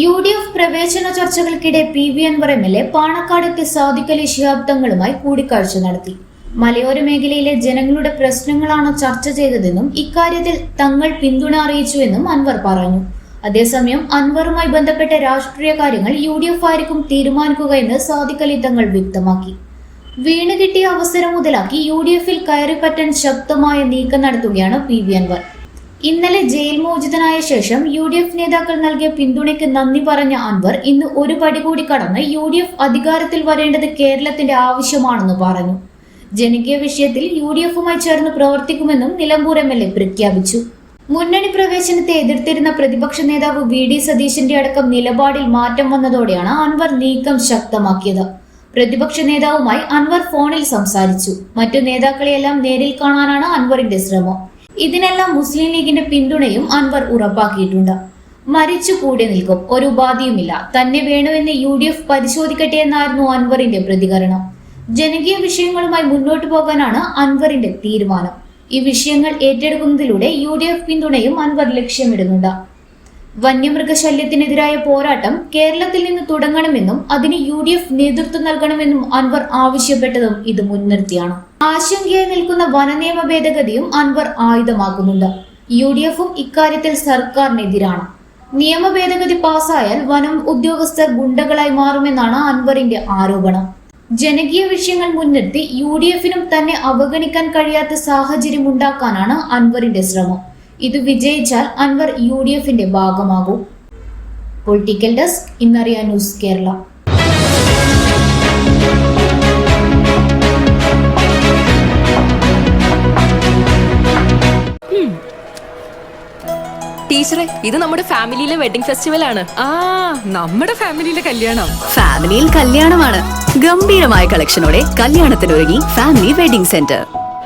U D F പ്രവേശന ചർച്ചകൾക്കിടെ P V Anwar M L A പാണക്കാടെത്തി Sadiq Ali Shihab തങ്ങളുമായി കൂടിക്കാഴ്ച നടത്തി. മലയോര മേഖലയിലെ ജനങ്ങളുടെ പ്രശ്നങ്ങളാണ് ചർച്ച ചെയ്തതെന്നും ഇക്കാര്യത്തിൽ തങ്ങൾ പിന്തുണ അറിയിച്ചുവെന്നും അൻവർ പറഞ്ഞു. അതേസമയം അൻവറുമായി ബന്ധപ്പെട്ട രാഷ്ട്രീയ കാര്യങ്ങൾ യു ഡി എഫ് ആയിരിക്കും തീരുമാനിക്കുക എന്ന് സാദിഖ് അലി തങ്ങൾ വ്യക്തമാക്കി. വീണ് കിട്ടിയ അവസരം മുതലാക്കി യു ഡി എഫിൽ കയറിപ്പറ്റാൻ ശക്തമായ നീക്കം നടത്തുകയാണ് പി വി അൻവർ. ഇന്നലെ ജയിൽ മോചിതനായ ശേഷം യു ഡി എഫ് നേതാക്കൾ നൽകിയ പിന്തുണയ്ക്ക് നന്ദി പറഞ്ഞ അൻവർ ഇന്ന് ഒരു പടി കൂടി കടന്ന് യു ഡി എഫ് അധികാരത്തിൽ വരേണ്ടത് കേരളത്തിന്റെ ആവശ്യമാണെന്ന് പറഞ്ഞു. ജനകീയ വിഷയത്തിൽ യു ഡി എഫുമായി ചേർന്ന് പ്രവർത്തിക്കുമെന്നും നിലമ്പൂർ എം എൽ എ പ്രഖ്യാപിച്ചു. മുന്നണി പ്രവേശനത്തെ എതിർത്തിരുന്ന പ്രതിപക്ഷ നേതാവ് വി ഡി സതീശന്റെ അടക്കം നിലപാടിൽ മാറ്റം വന്നതോടെയാണ് അൻവർ നീക്കം ശക്തമാക്കിയത്. പ്രതിപക്ഷ നേതാവുമായി അൻവർ ഫോണിൽ സംസാരിച്ചു. മറ്റു നേതാക്കളെയെല്ലാം നേരിൽ കാണാനാണ് അൻവറിന്റെ ശ്രമം. ഇതിനെല്ലാം മുസ്ലിം ലീഗിന്റെ പിന്തുണയും അൻവർ ഉറപ്പാക്കിയിട്ടുണ്ട്. മരിച്ചു കൂടി നിൽക്കും. ഒരു ഉപാധിയുമില്ല. തന്നെ വേണമെന്ന് യു ഡി എഫ് പരിശോധിക്കട്ടെ എന്നായിരുന്നു അൻവറിന്റെ പ്രതികരണം. ജനകീയ വിഷയങ്ങളുമായി മുന്നോട്ട് പോകാനാണ് അൻവറിന്റെ തീരുമാനം. ഈ വിഷയങ്ങൾ ഏറ്റെടുക്കുന്നതിലൂടെ യു ഡി എഫ് പിന്തുണയും അൻവർ ലക്ഷ്യമിടുന്നുണ്ട്. വന്യമൃഗശല്യത്തിനെതിരായ പോരാട്ടം കേരളത്തിൽ നിന്ന് തുടങ്ങണമെന്നും അതിന് യു ഡി എഫ് നേതൃത്വം നൽകണമെന്നും അൻവർ ആവശ്യപ്പെട്ടതും ഇത് മുൻനിർത്തിയാണ്. ആശങ്കയായി നിൽക്കുന്ന വനനിയമ ഭേദഗതിയും അൻവർ ആയുധമാക്കുന്നുണ്ട്. യു ഡി എഫും ഇക്കാര്യത്തിൽ സർക്കാരിനെതിരാണ്. നിയമ ഭേദഗതി പാസ്സായാൽ വനം ഉദ്യോഗസ്ഥർ ഗുണ്ടകളായി മാറുമെന്നാണ് അൻവറിന്റെ ആരോപണം. ജനകീയ വിഷയങ്ങൾ മുൻനിർത്തി യു ഡി എഫിനും തന്നെ അവഗണിക്കാൻ കഴിയാത്ത സാഹചര്യം ഉണ്ടാക്കാനാണ് അൻവറിന്റെ ശ്രമം. ഇത് വിജയിച്ചാൽ അൻവർ യു ഡി എഫിന്റെ ഭാഗമാകും. പൊളിറ്റിക്കൽ ഡെസ്ക് ഇന്നറിയ ന്യൂസ് കേരള. ടീച്ചറെ ഇത് നമ്മുടെ ഫാമിലിയിലെ വെഡിങ് ഫെസ്റ്റിവൽ ആണ്. ആ നമ്മുടെ ഫാമിലിയിലെ കല്യാണം. ഫാമിലിയിൽ കല്യാണമാണ്. ഗംഭീരമായ കളക്ഷനോടെ കല്യാണത്തിനൊരുങ്ങി ഫാമിലി വെഡിംഗ് സെന്റർ.